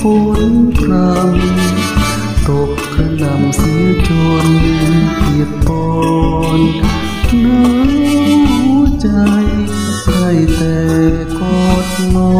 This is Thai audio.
ฝนพรำตกกระหน่ำเสียจนเปียกปอนหนาวใจใครแต่กอดนอ